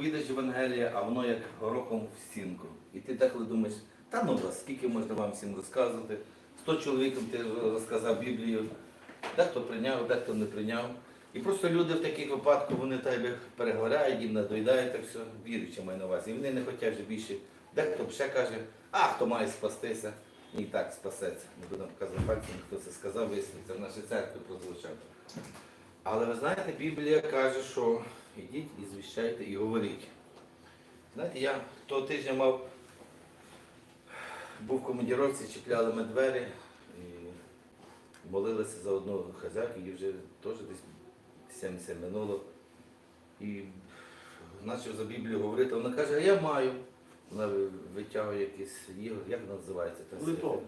проповідаєш Євангелія, а воно як горохом в стінку. І ти деколи думаєш, та ну вас, скільки можна вам всім розказувати? Сто чоловікам ти розказав Біблію, дехто прийняв, дехто не прийняв. І просто люди в таких випадках вони тебе переговоряють, їм надоїдає так все, віруючи маю на увазі. І вони не хочуть вже більше. Дехто ще каже, а хто має спастися, і так спасеться. Не будемо показувати пальцем, хто це сказав, виясниться, в нашій церкві прозвучав. Але ви знаєте, Біблія каже, що ідіть і звіщайте і говоріть. Знаєте, я того тижня мав, був в командіровці, чіпляли ми двері і молилися за одну хазяйку, їй вже теж десь 70 минуло. І почав за Біблію говорити, вона каже, а я маю. Вона витягує якийсь ігор, як називається? та Литов.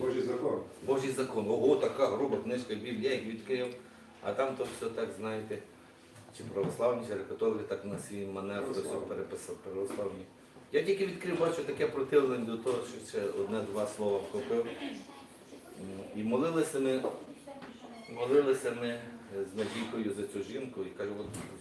Божий закон. Божий закон. Ого, така груба книжка Біблія, я їх відкрив. А там то все так, знаєте, чи православні, чи католики так на свій манер все переписав православні. Я тільки відкрив, бачу таке противлення до того, що ще одне-два слова вхопив. І молилися ми, молилися ми з надійкою за цю жінку і кажу,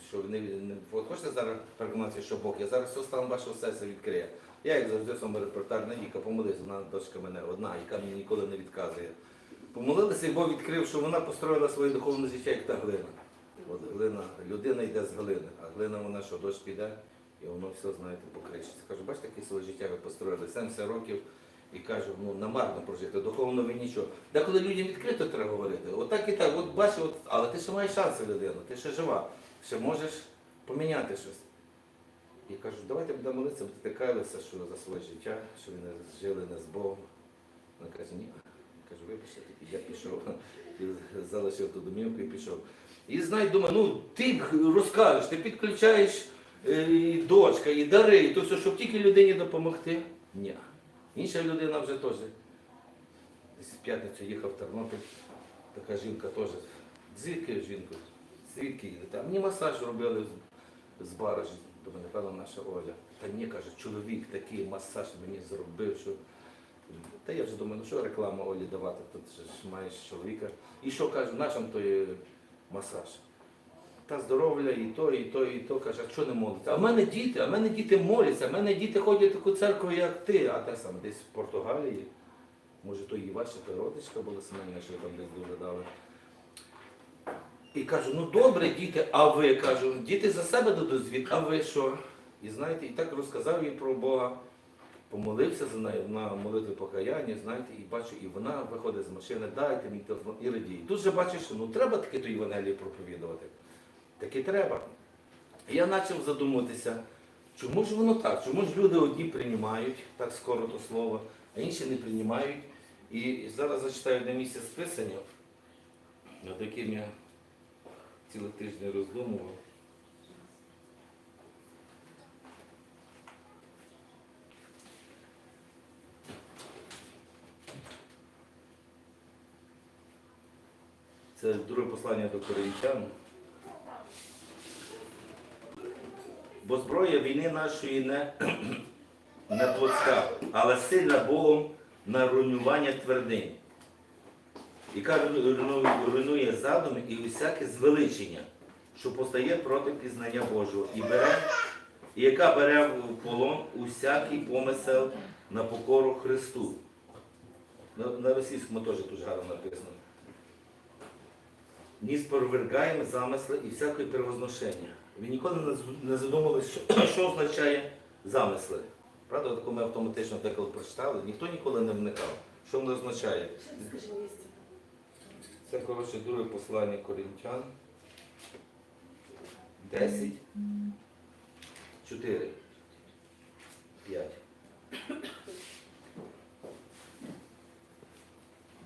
що вони не хочете зараз переконатися, що Бог, я зараз все стан вашого серця відкриє. Я, як завжди, в своєму репортажі Надійка помолився, вона дочка мене одна, яка мені ніколи не відказує. Помолилися, і Бог відкрив, що вона построїла своє духовне життя, як та глина. От глина, людина йде з глини, а глина вона що, дощ піде, і воно все, знаєте, покричиться. Кажу, бачите, яке своє життя ви построїли, 70 років, і кажу, ну намарно прожити, духовно ви нічого. Деколи людям відкрито треба говорити. Отак і так, от бачиш, от, але ти ще маєш шанси людина, ти ще жива, ще можеш поміняти щось. І кажу, давайте будемо молитися, бо ти каялися, що за своє життя, що ви не жили не з Богом. Вона каже, ні. Кажу, вибачте, я пішов, і залишив ту домівку і пішов. І знай, думаю, ну ти розкажеш, ти підключаєш е, і дочка, і дари, і то все, щоб тільки людині допомогти. Ні. Інша людина вже теж. В п'ятницю їхав в Тернопіль, така жінка теж. Звідки жінка? Звідки їдете? А мені масаж робили з, з баражі. Думаю, напевно, наша Оля. Та ні, каже, чоловік такий масаж мені зробив, що. Та я вже думаю, ну що рекламу Олі давати, тут ж маєш чоловіка. І що каже, нашим то є масаж. Та здоров'я, і то, і то, і то каже, а що не молиться? А в мене діти, а в мене діти моляться, а в мене діти ходять в таку церкву, як ти, а те саме десь в Португалії. Може, то і ваша то родичка була сімейна, що там десь дуже дали. І кажу, ну добре, діти, а ви кажу, діти за себе дадуть звіт, а ви що? І знаєте, і так розказав їй про Бога, помолився за нею на молитві покаяння, знаєте, і бачу, і вона виходить з машини, дайте мій телефон і радіє. Тут же бачиш, що ну треба таки ту Євангелію проповідувати. Таки треба. І я почав задумуватися, чому ж воно так? Чому ж люди одні приймають так скоро то слово, а інші не приймають. І зараз зачитаю одне місце з Писання, над яким я цілий тиждень роздумував. Це друге послання до Коринтян. Бо зброя війни нашої не, не плотська, але сильна Богом на руйнування твердинь, яка руйнує- задуми і усяке звеличення, що постає проти пізнання Божого, і бере, і яка бере в полон усякий помисел на покору Христу. На, на російському теж дуже гарно написано. Ні спровергаємо замисли і всякої перевозношення. Ви ніколи не задумувалися, що, що означає замисли. Правда, таку ми автоматично деколи прочитали, ніхто ніколи не вникав. Що воно означає? Скажи місце. Це, коротше, друге послання Коринтян. 10, 4, 5.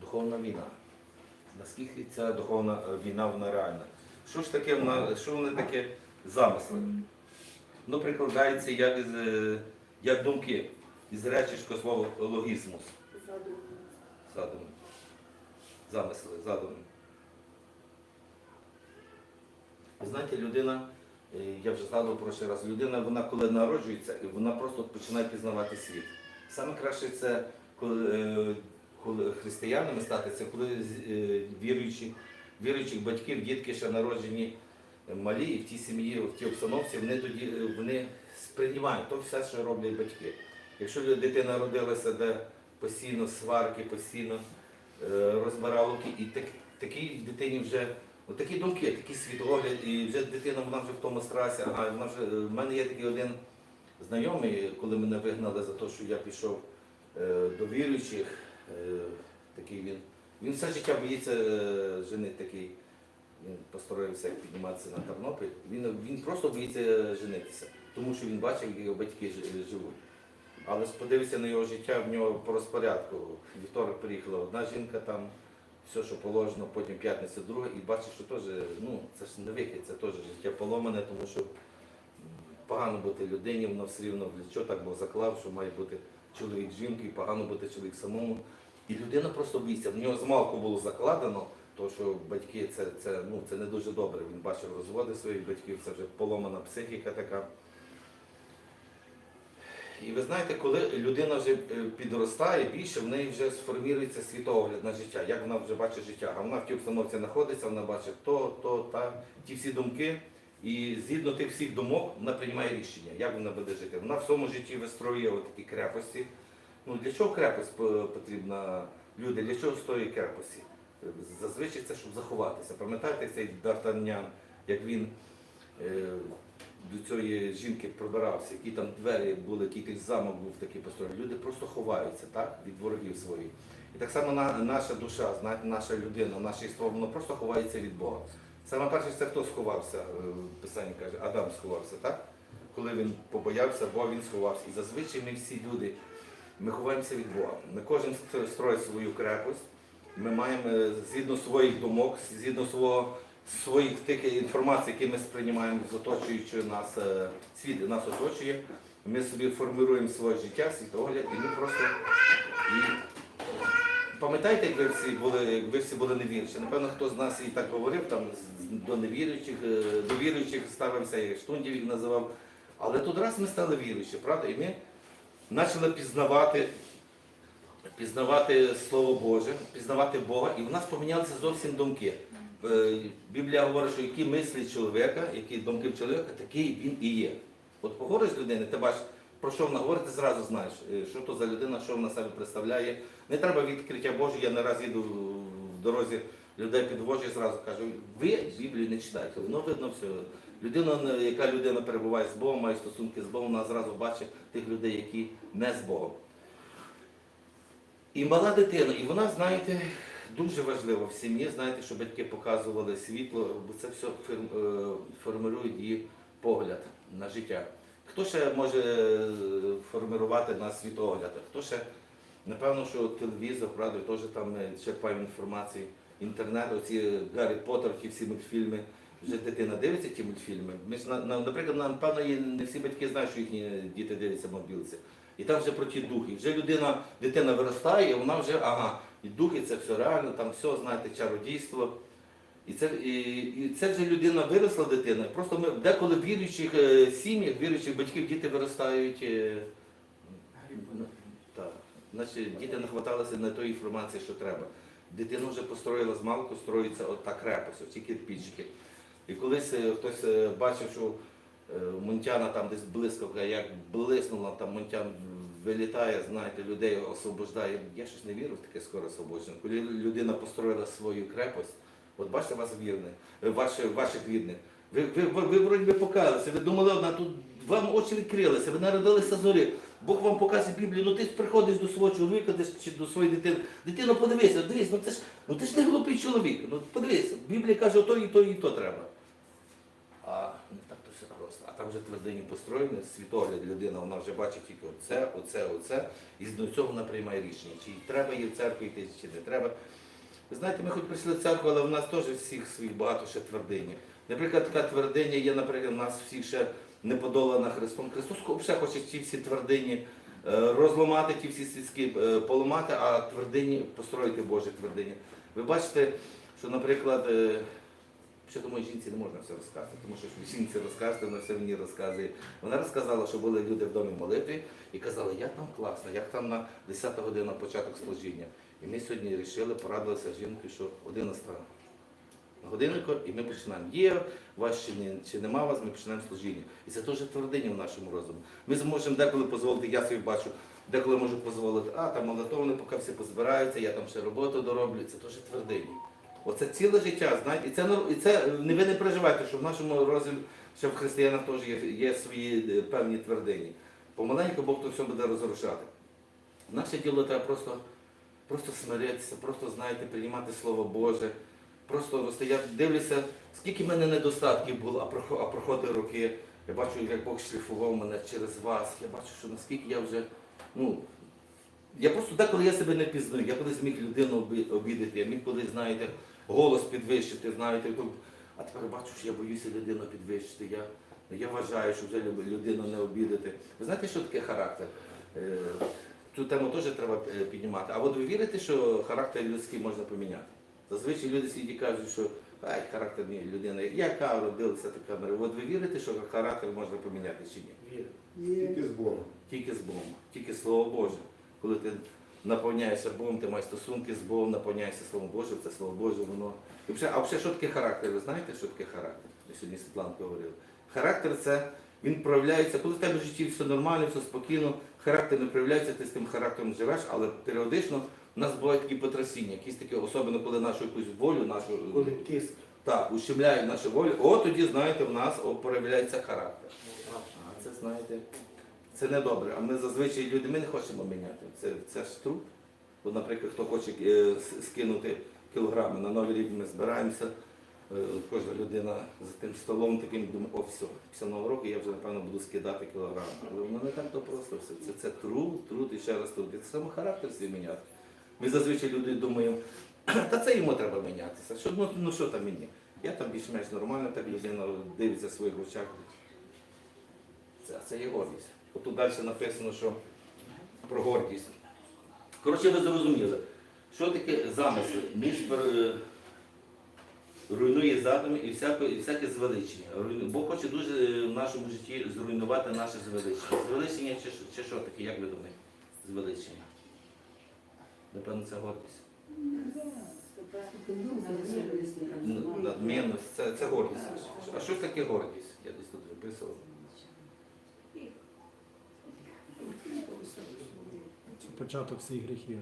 Духовна війна. Наскільки ця духовна е, війна вона реальна? Що ж таке вона, що вони таке замисли? Ну, прикладається як, із, е, як думки із греческого слова логісмус. Задум. Задуми. Замисли, задуми. Ви знаєте, людина, е, я вже згадував прошлий раз, людина, вона коли народжується, вона просто починає пізнавати світ. Саме краще це коли, коли християнами стати, це коли е, віруючих, віруючих батьків, дітки ще народжені малі, і в тій сім'ї, в тій обстановці, вони тоді е, вони сприймають то все, що роблять батьки. Якщо дитина родилася, де постійно сварки, постійно е, розбиралки, і так, такій дитині вже от такі думки, такі світогляд, і вже дитина вона вже в тому страсі, а вона вже в мене є такий один знайомий, коли мене вигнали за те, що я пішов е, до віруючих, такий він. Він все життя боїться е, жени такий. Він постарався підніматися на Тернопіль. Він, він просто боїться женитися, тому що він бачив, як його батьки живуть. Але подивився на його життя, в нього по розпорядку. Вівторок приїхала одна жінка там, все, що положено, потім п'ятниця друга, і бачиш, що теж, ну, це ж не вихід, це теж життя поломане, тому що погано бути людині, воно все рівно що так Бог заклав, що має бути чоловік жінки, і погано бути чоловік самому. І людина просто боїться. В нього змалку було закладено, то що батьки це, це, ну, це не дуже добре. Він бачив розводи своїх батьків, це вже поломана психіка така. І ви знаєте, коли людина вже е, підростає більше, в неї вже сформується світогляд на життя, як вона вже бачить життя. А вона в тій обстановці знаходиться, вона бачить то, то, та, ті всі думки. І згідно тих всіх думок вона приймає рішення, як вона буде жити. Вона в своєму житті вистроює такі крепості. Ну, для чого крепость потрібна? Люди, для чого стоїть крепості? Зазвичай це, щоб заховатися. Пам'ятаєте цей Д'Артаньян, як він е, до цієї жінки пробирався, які там двері були, який замок був такий построєний. Люди просто ховаються так, від ворогів своїх. І так само на, наша душа, наша людина, наше іство, воно просто ховається від Бога. Саме перше, це хто сховався, е, Писання каже, Адам сховався, так? Коли він побоявся, Бога він сховався. І зазвичай ми всі люди, ми ховаємося від Бога. Ми кожен строїть свою крепость. Ми маємо е, згідно своїх думок, згідно свого, своїх тих інформацій, які ми сприймаємо з оточуючого нас е, світ, нас оточує. Ми собі формуємо своє життя, світогляд, і ми просто пам'ятаєте, як ви всі були, як ви всі були невіруючі? Напевно, хто з нас і так говорив, там до невіруючих, е, до віруючих ставився, і штундів їх називав. Але тут раз ми стали віруючі, правда? І ми почали пізнавати пізнавати Слово Боже, пізнавати Бога, і в нас помінялися зовсім думки. Е, Біблія говорить, що які мислі чоловіка, які думки чоловіка, такий він і є. От поговориш з людиною, ти бачиш, про що вона говорить, ти зразу знаєш, е, що то за людина, що вона себе представляє. Не треба відкриття Боже, я не раз їду в дорозі, людей підвожу і зразу кажу, ви Біблію не читайте, воно видно все. Людина, яка людина перебуває з Богом, має стосунки з Богом, вона зразу бачить тих людей, які не з Богом. І мала дитина, і вона, знаєте, дуже важливо в сім'ї, знаєте, що батьки показували світло, бо це все е, формирує її погляд на життя. Хто ще може е, формувати на світогляд? Хто ще, напевно, що телевізор, правда, теж там ми черпаємо інформацію, інтернет, оці Гаррі Поттер, ті всі мультфільми. Вже дитина дивиться ті мультфільми. Ми ж, на- на- наприклад, напевно, не всі батьки знають, що їхні діти дивляться мобілці. І там вже про ті духи. Вже людина, дитина виростає, і вона вже, ага, і духи це все реально, там все, знаєте, чародійство. І це, і, це вже людина виросла дитина. Просто ми деколи в віруючих е, сім'ях, віруючих батьків діти виростають. е, ну, так. Значить, діти нахваталися на тої інформації, що треба. Дитина вже построїла з малку, строїться от та крепость, оці кирпичики. І колись е, хтось е, бачив, що е, Мунтяна там десь блискавка, як блиснула, там Мунтян вилітає, знаєте, людей освобождає. Я щось не вірю в таке скоро освобождення. Коли людина построїла свою крепость, от бачите вас вірних, е, ваших, ваших вірних. Ви, ви, ви, ви вроді покаялися, ви думали, одна тут вам очі відкрилися, ви народилися зорі. Бог вам показує Біблію, ну ти приходиш до свого чоловіка чи до своєї дитини. Дитино, подивися, дивись, ну ти ж, ну ти ж не глупий чоловік. Ну подивись, Біблія каже, то і то, і то треба. А не так то все просто. А там вже твердині построєні, світогляд людина, вона вже бачить тільки оце, оце, оце, і до цього вона приймає рішення. Чи треба їй в церкву йти, чи не треба. Ви знаєте, ми хоч прийшли в церкву, але в нас теж всіх своїх багато ще твердині. Наприклад, така твердиня є, наприклад, у нас всіх ще не подолана Христом. Христос ще хоче ті всі твердині е, розламати, ті всі світські е, поламати, а твердині построїти Божі твердині. Ви бачите, що, наприклад, е, що тому жінці не можна все розказати, тому що жінці розказати, вона все мені розказує. Вона розказала, що були люди в домі молитві і казали, як там класно, як там на 10 година початок служіння. І ми сьогодні вирішили, порадилися з жінкою, що 11 На годиннику, і ми починаємо. Є вас чи, не, чи нема вас, ми починаємо служіння. І це теж твердиня в нашому розумі. Ми зможемо деколи дозволити, я собі бачу, деколи можу дозволити, а там молитовни, поки всі позбираються, я там ще роботу дороблю. Це теж твердиня. Оце ціле життя, знаєте, і це, і це не ви не переживайте, що в нашому розумі ще в християнах теж є, є свої е, певні твердині. Помаленьку Бог то все буде розрушати. Наше діло треба просто, просто смиритися, просто знаєте, приймати Слово Боже, просто рости. Я дивлюся, скільки в мене недостатків було, а прохо- проходить роки. Я бачу, як Бог шліфував мене через вас. Я бачу, що наскільки я вже, ну, я просто деколи я себе не пізнаю. Я колись міг людину обідати, я міг колись, знаєте, голос підвищити, знаєте. А тепер бачу, що я боюся людину підвищити. Я, я вважаю, що вже людину не обідати. Ви знаєте, що таке характер? Цю тему теж треба е, піднімати. А от ви вірите, що характер людський можна поміняти? Зазвичай люди сидять і кажуть, що ай, характер ні, людина, яка родилася така мера. От ви вірите, що характер можна поміняти чи ні? Тільки з Богом. Тільки з Богом, тільки Слово Боже. Коли ти наповняєшся Богом, ти маєш стосунки з Богом, наповняєшся Словом Божим, це Слово Боже, воно. І взагалі- а взагалі, що таке характер? Ви знаєте, що таке характер? Ми сьогодні з Світланкою говорили. Характер це він проявляється, коли в тебе в житті все нормально, все спокійно, характер не проявляється, ти з тим характером живеш, але періодично в нас бувають такі потрясіння, якісь такі, особливо коли нашу якусь волю, нашу Коли тиск. так, ущемляють нашу волю, от тоді, знаєте, в нас о, проявляється характер. А це знаєте, це не добре. А ми зазвичай люди, ми не хочемо міняти. Це, це ж труд. От, наприклад, хто хоче е, с- скинути кілограми на новий рік, ми збираємося. Е, Кожна людина за тим столом таким думає, о, все, після нового року я вже напевно буду скидати кілограми. Але воно не так то просто все. Це, це труд, труд і ще раз труд. Це саме характер свій міняти. Ми зазвичай люди думаємо, та це йому треба мінятися. Що, ну, ну що там мені? Я там більш-менш нормально, так людина дивиться в своїх очах. Це, це є гордість. От тут далі написано, що про гордість. Коротше, ви зрозуміли, що таке замисли? Між пер- руйнує задуми і всяке, і всяке звеличення. Бог хоче дуже е, в нашому житті зруйнувати наше звеличення. Звеличення чи, чи що таке, як ви думаєте? Звеличення. Напевно, це гордість. Ну, Надмінність, це, це гордість. А що таке гордість? Я десь тут виписував. Початок всіх гріхів.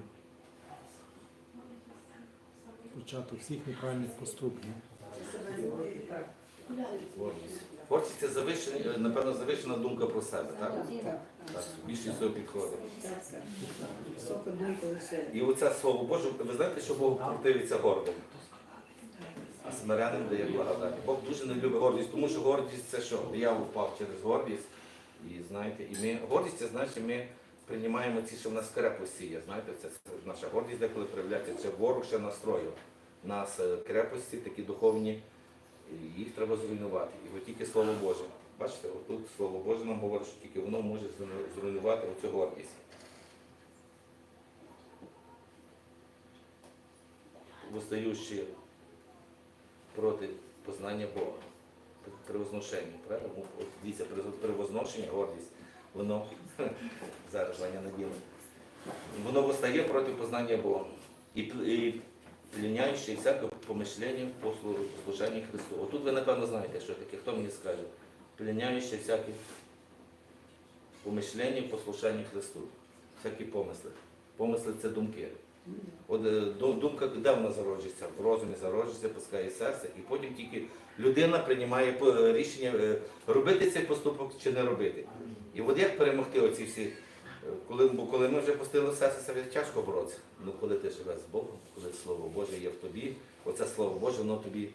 Початок всіх неправильних поступків. Гордість. Гордість це завищена, е, напевно, завищена думка про себе, так? Так, більшість цього підходить. І оце слово Боже, ви знаєте, що Бог противиться гордим, а смиренним дає благодать. Бог дуже не любить гордість, тому що гордість це що? Диявол впав через гордість. І знаєте, і ми гордість, це значить, ми приймаємо ці, що в нас крепості є. Знаєте, це, це наша гордість, деколи проявляється, це ворог ще настроїв. Нас е, крепості такі духовні, їх треба зруйнувати. І от тільки Слово Боже. Бачите, отут Слово Боже нам говорить, що тільки воно може зруйнувати оцю гордість. Восстаючи проти познання Бога, превозношення. Правильно? Дивіться, превозношення, гордість, воно зараз Ваня наділи. Воно восстає проти познання Бога. І, і пліняючи всяке помишлення по слу- послушанні Христу. Отут ви, напевно, знаєте, що таке. Хто мені скаже? Пліняючи всякі помишлення в послушанні Христу. Всякі помисли. Помисли це думки. От е, думка, де вона зароджується? В розумі зароджується, пускає серце, і потім тільки людина приймає рішення е, робити цей поступок чи не робити. І от як перемогти оці всі, коли, бо коли ми вже пустили в серце, це тяжко боротися. Ну коли ти живеш з Богом, коли Слово Боже є в тобі, оце Слово Боже, воно тобі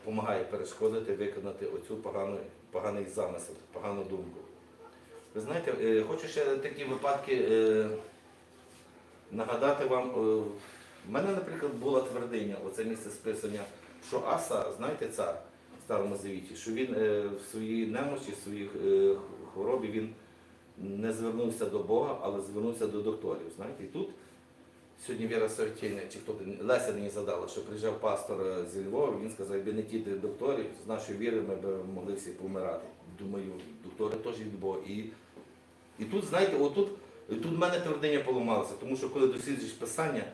допомагає перешкодити, виконати оцю погану, поганий замисел, погану думку. Ви знаєте, е, хочу ще такі випадки е, нагадати вам. е, В мене, наприклад, була твердиня, оце місце списання, що Аса, знаєте, цар в Старому Завіті, що він е, в своїй немощі, в своїй е, хворобі він не звернувся до Бога, але звернувся до докторів. Знаєте, і тут сьогодні Віра Савтєння, чи хто Леся мені задала, що приїжджав пастор зі Львова, він сказав, якби не ті докторів, з нашої віри ми б могли всі помирати. Думаю, доктори теж від Бога. І, і тут, знаєте, отут, тут в мене твердиня поламалася, тому що коли досліджуєш писання,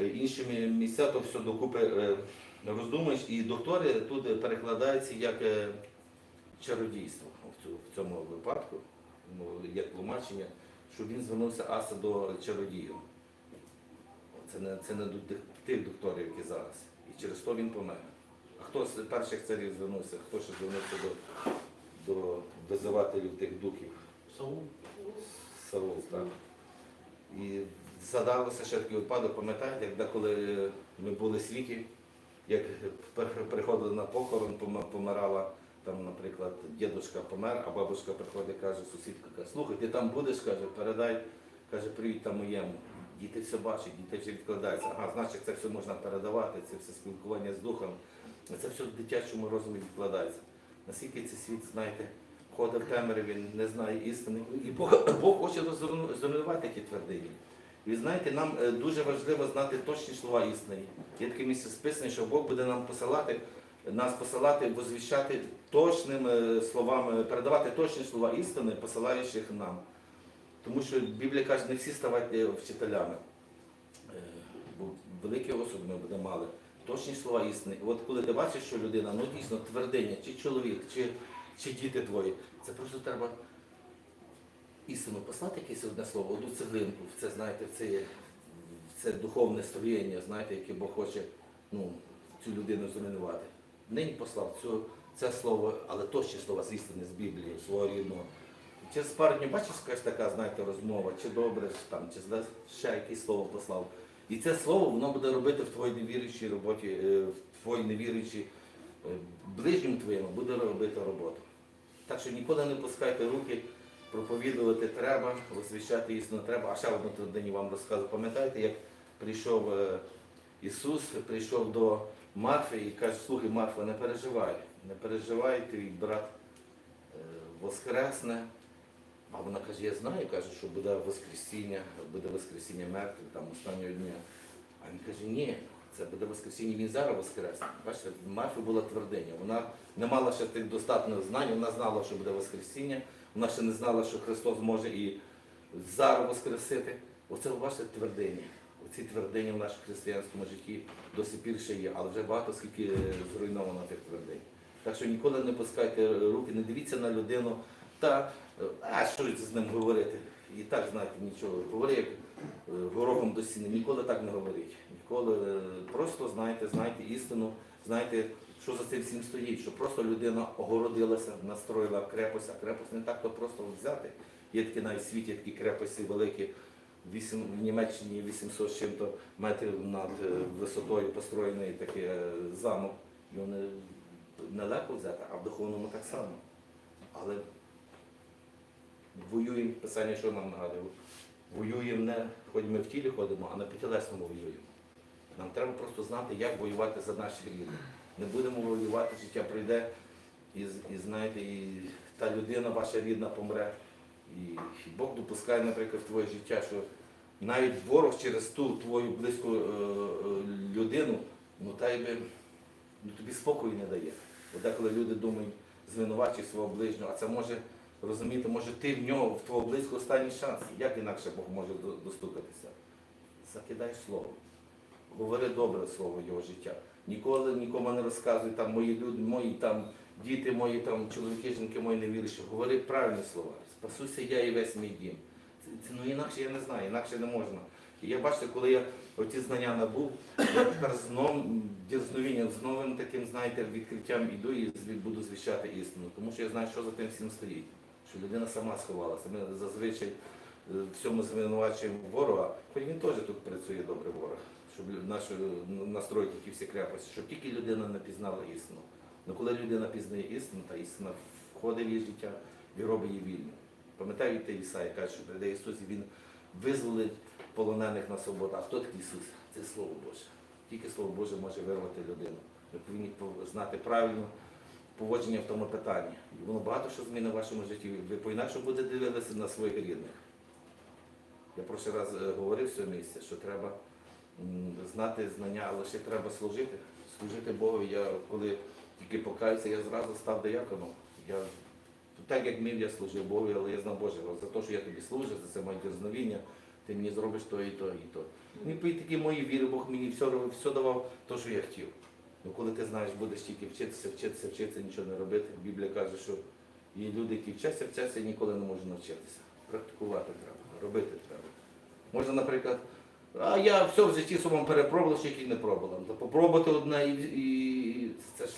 е, інші місця, то все докупи е, роздумаєш, і доктори тут перекладаються як е, чародійство в цьому випадку, як тлумачення, що він звернувся аса до чародіїв. Це не, це не до тих, докторів, які зараз. І через то він помер. А хто з перших царів звернувся? Хто ще звернувся до, до визивателів тих духів? Саул. Саул, так. І згадалося ще такий випадок, пам'ятаєте, як деколи ми були світі, як приходили на похорон, помирала там, наприклад, дідушка помер, а бабушка приходить, каже, сусідка каже, слухай, ти там будеш, каже, передай, каже, привіт там моєму. Діти все бачать, діти вже відкладаються. Ага, значить, це все можна передавати, це все спілкування з духом. Це все в дитячому розумі відкладається. Наскільки цей світ, знаєте, ходить в темряві, не знає істини. І Бог, Бог хоче зруйнувати ті твердині. І знаєте, нам е, дуже важливо знати точні слова істини. Є таке місце списане, що Бог буде нам посилати, нас посилати, возвіщати точними е, словами, передавати точні слова істини, посилаючи їх нам. Тому що Біблія каже, не всі ставать е, вчителями. Е, Бо великі особи ми будемо мали. Точні слова істини. От коли ти бачиш, що людина, ну дійсно твердиня, чи чоловік, чи, чи діти твої, це просто треба істину послати якесь одне слово, одну цеглинку, в це, знаєте, це, це духовне строєння, знаєте, яке Бог хоче ну, цю людину зруйнувати. Нині послав цю, це слово, але точні слова з істини, з Біблії, свого рідного. Через пару днів бачиш, якась така, знаєте, розмова, чи добре, там, чи ще якесь слово послав. І це слово воно буде робити в твоїй невіруючій роботі, е, в твоїй невіруючій е, ближньому твоєму буде робити роботу. Так що ніколи не пускайте руки, проповідувати треба, освіщати істину треба. А ще одну традицію вам розказую. Пам'ятаєте, як прийшов е, Ісус, прийшов до Марфи і каже, слухай, Марфа, не переживай, не переживай, твій брат е, воскресне. А вона каже, я знаю, каже, що буде Воскресіння, буде Воскресіння мертвих, там останнього дня. А він каже, ні, це буде Воскресіння, він зараз воскресне. Бачите, в Марфі була твердиня. Вона не мала ще тих достатньо знань, вона знала, що буде Воскресіння, вона ще не знала, що Христос може і зараз воскресити. Оце ви бачите твердині. Оці твердині в нашому християнському житті до сих є, але вже багато скільки зруйновано тих твердинь. Так що ніколи не пускайте руки, не дивіться на людину та е, а що з ним говорити? І так знаєте нічого. Говори як е, горохом до стіни. Ніколи так не говоріть. Ніколи е, просто знайте, знайте істину, знайте, що за цим всім стоїть, що просто людина огородилася, настроїла крепость, а крепость не так то просто взяти. Є такі навіть світі такі крепості великі. Вісім, в Німеччині 800 з чим-то метрів над е, висотою построєний такий е, замок. Його не, нелегко взяти, а в духовному так само. Але воюємо, писання, що нам нагадує, воюємо не, хоч ми в тілі ходимо, а на п'ятилесному воюємо. Нам треба просто знати, як воювати за наших рідних. Не будемо воювати, життя прийде, і, і знаєте, і та людина ваша рідна помре. І, Бог допускає, наприклад, в твоє життя, що навіть ворог через ту твою близьку е, е, людину, ну та й би, ну, тобі спокою не дає. От деколи люди думають, звинувачують свого ближнього, а це може розуміти, може ти в нього, в твого близького останній шанс. Як інакше Бог може достукатися? Закидай слово. Говори добре слово його життя. Ніколи нікому не розказуй там мої люди, мої там діти, мої там чоловіки, жінки мої не вірять, говори правильні слова. Спасуся я і весь мій дім. Це, ну інакше я не знаю, інакше не можна. І я бачите, коли я оці знання набув, я тепер з новим дірзновінням, з новим таким, знаєте, відкриттям іду і буду звіщати істину. Тому що я знаю, що за тим всім стоїть. Що людина сама сховалася. Ми зазвичай е, в цьому звинувачуємо ворога, хоч він теж тут працює добре ворог, щоб нашу ну, настроїти ті всі крепості, щоб тільки людина не пізнала істину. Ну коли людина пізнає істину, та істина входить в її життя і робить її вільною. Пам'ятаєте Ісая каже, що прийде Ісус і Він визволить полонених на свободу. А хто такий Ісус? Це Слово Боже. Тільки Слово Боже може вирвати людину. Ми повинні знати правильно поводження в тому питанні. І воно багато що змінить в вашому житті. Ви по-інакше будете дивитися на своїх рідних. Я прошлий раз е, говорив місця, що треба знати знання, але ще треба служити. Служити Богу. Я коли тільки покаюся, я зразу став дияконом. Я так як мив, я служив Богу, але я знав Боже, за те, що я тобі служу, за це моє дерзновіння, ти мені зробиш то і то, і то. Мені по такій моїй вірі, Бог мені все, все давав те, що я хотів. Ну коли ти знаєш, будеш тільки вчитися, вчитися, вчитися, нічого не робити. Біблія каже, що є люди, які вчаться, вчаться і ніколи не можуть навчитися. Практикувати треба, робити треба. Можна, наприклад, а я все в житті собою перепробував, ще який не пробував. То попробувати одне і, і це ж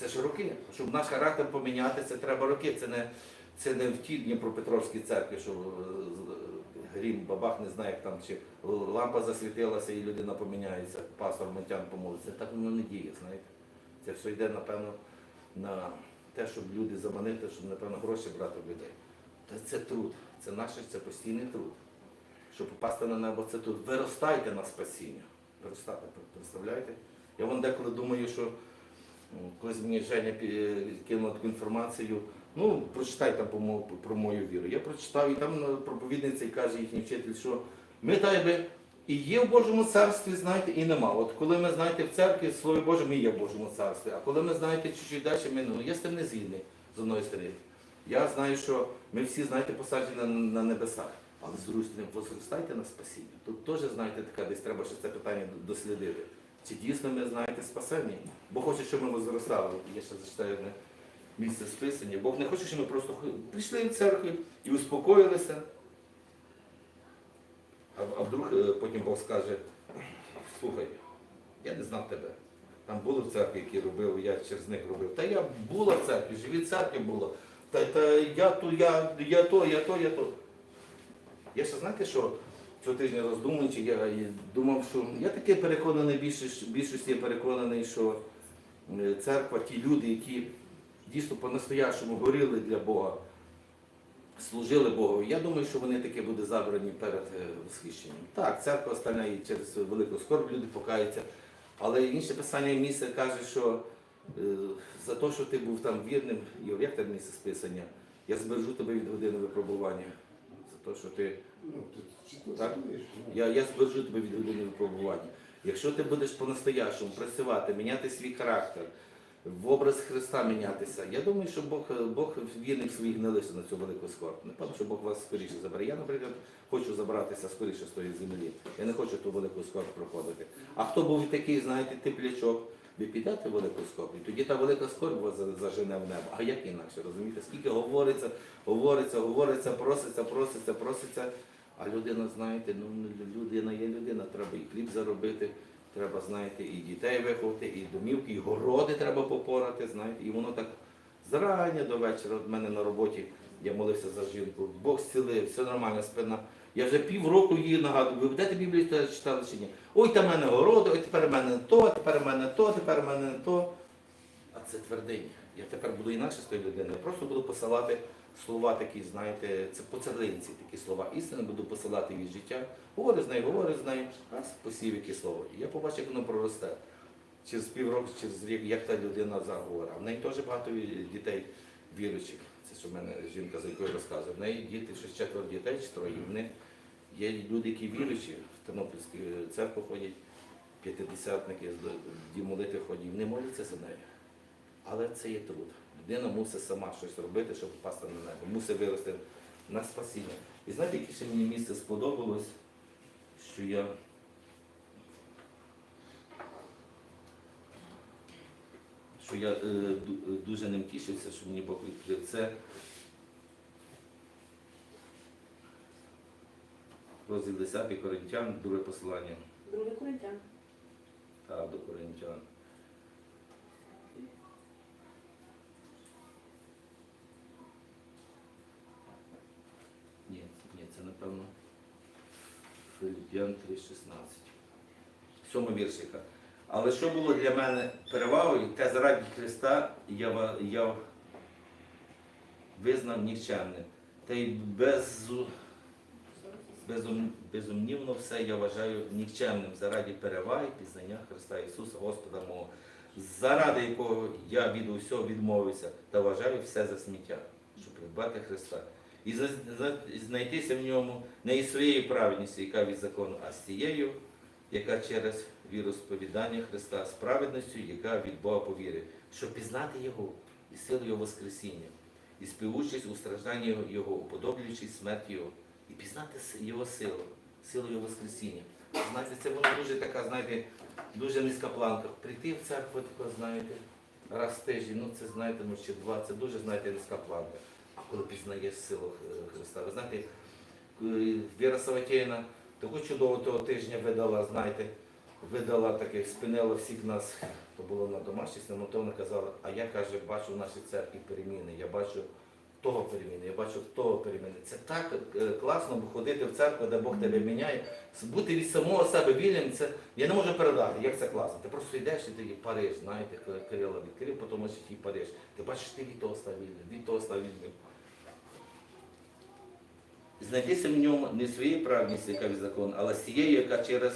це ж роки. Щоб наш характер поміняти, це треба роки. Це не, це не в тій Дніпропетровській церкві, що е, грім бабах не знає, як там чи лампа засвітилася і людина поміняється, пастор Монтян помолиться. Так воно не діє, знаєте. Це все йде, напевно, на те, щоб люди заманити, щоб, напевно, гроші брати в людей. Та це труд, це наш, це постійний труд. Щоб попасти на небо, це тут. Виростайте на спасіння. Виростайте, представляєте? Я вон деколи думаю, що колись мені Женя пі- кинула таку інформацію. Ну, прочитай там про, мою віру. Я прочитав, і там е, проповідниця і каже їхній вчитель, що ми би і є в Божому царстві, знаєте, і нема. От коли ми, знаєте, в церкві, в Слові Боже, ми є в Божому царстві. А коли ми, знаєте, чуть-чуть далі, ми ну, я з тим не згідний з одної сторони. Я знаю, що ми всі, знаєте, посаджені на, на небесах. Але з другої сторони, возростайте на спасіння. Тут теж, знаєте, така десь треба ще це питання дослідити. Чи дійсно ми, знаєте, спасені? Бог хоче, щоб ми возростали. Я ще зачитаю одне місце списання. Бог не хоче, щоб ми просто прийшли в церкву і успокоїлися. А, а вдруг е, потім Бог скаже, слухай, я не знав тебе. Там були в церкві, які робив, я через них робив. Та я була в церкві, живі церкві була. Та, та я то, я, я то, я то, я то. Я ще знаєте, що цього тижня роздумуючи, я думав, що я таки переконаний, більшості переконаний, що е, церква, ті люди, які дійсно по-настоящому горіли для Бога, служили Богу. Я думаю, що вони таки будуть забрані перед е, восхищенням. Так, церква остальна і через велику скорб люди покаються. Але інше писання місце каже, що е, за те, що ти був там вірним, Йов, як там місце списання, я збережу тебе від години випробування. За те, що ти Ну, чітко Так. цитуєш, ну. я, я збережу тебе від години випробування. Якщо ти будеш по-настоящому працювати, міняти свій характер, в образ Христа мінятися, я думаю, що Бог, Бог вірних своїх не лише на цю велику скорб. Напевно, що Бог вас скоріше забере. Я, наприклад, хочу забратися скоріше з тої землі. Я не хочу ту велику скорб проходити. А хто був такий, знаєте, теплячок, ви підете в велику скорб, і тоді та велика скорб вас за- зажене в небо. А як інакше, розумієте? Скільки говориться, говориться, говориться, проситься, проситься, проситься. А людина, знаєте, ну людина є людина, треба і хліб заробити, треба, знаєте, і дітей виховати, і домівки, і городи треба попорати, знаєте, і воно так зрання до вечора. От мене на роботі я молився за жінку. Бог зцілив, все нормально, спина. Я вже півроку її нагадую, ви будете Біблію читали чи ні? Ой, та в мене городи, ой, тепер в мене то, тепер в мене то, тепер в мене то. А це твердиня. Я тепер буду інакше з тою людиною. Я просто буду посилати слова такі, знаєте, це по цеглинці такі слова. Істини буду посилати від життя. Говорю з нею, говорю з нею, раз посів яке слово. І я побачив, як воно проросте. Через півроку, через рік, як та людина заговорила. В неї теж багато дітей віруючих. Це що в мене жінка, за якою розказує. В неї діти, щось четверо дітей, чи троє. Вони є люди, які віруючі, в Тернопільську церкву ходять, п'ятидесятники, молитви ходять, вони моляться за нею. Але це є труд. Людина мусить сама щось робити, щоб попасти на небо, мусить вирости на спасіння. І знаєте, яке ще мені місце сподобалось, що я що я е, дуже ним тішився, що мені Бог відкрив це. Розділ 10 Коринтян, друге послання. Друге Коринтян. Так, до Коринтян. Ні, ні, це напевно Филип'ян 3.16. Сьома віршика. Але що було для мене перевагою, те заради Христа я, я визнав нікчемним. Та й без, безум, безумнівно все я вважаю нікчемним заради переваги пізнання Христа Ісуса, Господа мого, заради якого я від усього відмовився та вважаю все за сміття, щоб придбати Христа. І знайтися в ньому не із своєю праведністю, яка від закону, а з тією, яка через віросповідання Христа, з праведністю, яка від Бога по вірі, щоб пізнати Його і силу Його Воскресіння, і співучість у стражданні Його, уподоблюючись смерті Його, і пізнати Його силу, силу Його Воскресіння, Знаєте, це воно дуже така, знаєте, дуже низька планка. Прийти в церкву, тако, знаєте, раз в тиждень, ну це знаєте, чи два, це дуже, знаєте, низька планка. Коли пізнаєш силу Христа, ви знаєте, Віра Саватєйна таку чудову того тижня видала, знаєте, видала таке, спинила всіх нас, то було на домашній но вона казала, а я каже, бачу в нашій церкві переміни, я бачу того переміни, я бачу того переміни. Це так е, класно ходити в церкву, де Бог тебе міняє. Бути від самого себе вільним, це я не можу передати, як це класно. Ти просто йдеш і ти є Париж, знаєте, Кирила відкрив, потім який Париж. Ти бачиш, ти від того став вільним, від того став вільним. Знайдися в ньому не своєї праведності, яка від закону, але тією, яка через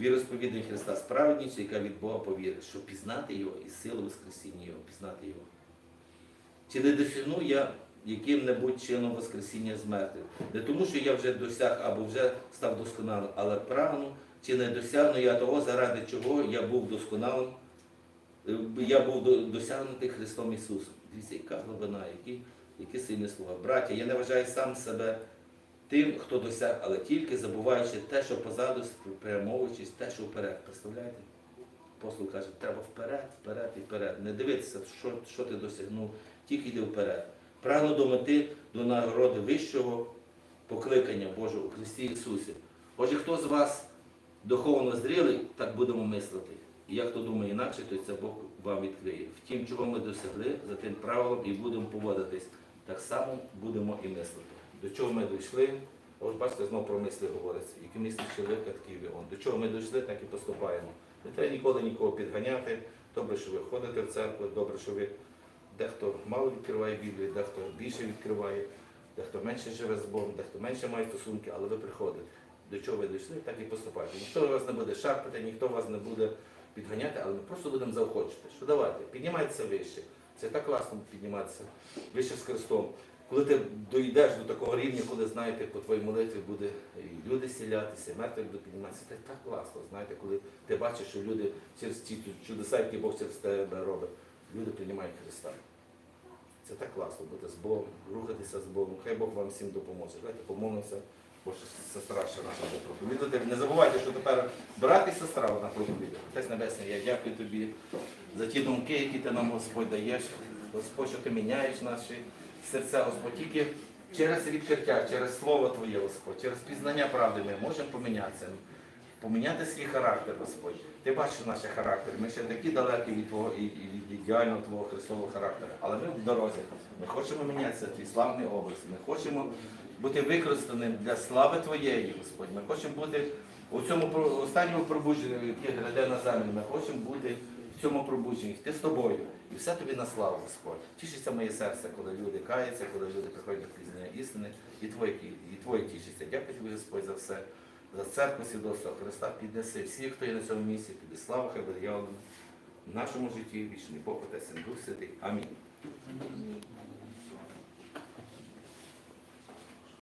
віросповідання Христа, справедність, яка від Бога повірить, щоб пізнати його і силу Воскресіння його, пізнати його. Чи не досягну я яким-небудь чином Воскресіння з мертвих? Не тому, що я вже досяг або вже став досконалим, але прагну, чи не досягну я того, заради чого я був досконалим, е, я був досягнутий Христом Ісусом. Дивіться, яка глибина, які, які сильні слова. Браття, я не вважаю сам себе тим, хто досяг, але тільки забуваючи те, що позаду, спрямовуючись те, що вперед. Представляєте? Апостол каже, треба вперед, вперед і вперед. Не дивитися, що, що ти досягнув, тільки йди вперед. Прагну до мети, до нагороди вищого покликання Божого у Христі Ісусі. Отже, хто з вас духовно зрілий, так будемо мислити. І як хто думає інакше, то це Бог вам відкриє. Втім, чого ми досягли, за тим правилом і будемо поводитись. Так само будемо і мислити. До чого ми дійшли, ось бачите, знову про мислі говориться. Які мислячі випадки он. До чого ми дійшли, так і поступаємо. Не треба ніколи нікого підганяти. Добре, що ви ходите в церкву, добре, що ви дехто мало відкриває Біблію, дехто більше відкриває, дехто менше живе з Богом, дехто менше має стосунки, але ви приходите. До чого ви дійшли, так і поступайте. Ніхто вас не буде шарпати, ніхто вас не буде підганяти, але ми просто будемо заохочувати. Що давайте, піднімайтеся вище. Це так класно підніматися вище з Христом. Коли ти дійдеш до такого рівня, коли знаєте, по твоїй молитві буде і люди сілятися, і мертві будуть підніматися, це так класно, знаєте, коли ти бачиш, що люди через ці чудеса, які Бог через тебе робить, люди приймають Христа. Це так класно бути з Богом, рухатися з Богом. Хай Бог вам всім допоможе. Давайте помолимося, бо сестра ще наша буде проповідати. Не забувайте, що тепер брат і сестра вона проповідає. Отець Небесний, я дякую тобі за ті думки, які ти нам, Господь, даєш. Господь, що ти міняєш наші серця, Господь, через відкриття, через Слово Твоє, Господь, через пізнання правди ми можемо помінятися. Поміняти свій характер, Господь. Ти бачиш наш характер. Ми ще такі далекі від Твого і, від ідеального Твого Христового характеру. Але ми в дорозі. Ми хочемо мінятися твій славний образ. Ми хочемо бути використаним для слави Твоєї, Господь. Ми хочемо бути у цьому останньому пробудженні, яке гряде на землю. Ми хочемо бути в цьому пробудженні, йти з тобою. І все тобі на славу, Господь. Тішиться моє серце, коли люди каються, коли люди приходять до пізнання істини, і твоє, і твоє тішиться. Дякую тобі, Господь, за все. За церкву свідоцтва Христа піднеси всіх, хто є на цьому місці, тобі слава, хай в нашому житті вічний Бог, Отець Син Дух Святий. Амінь.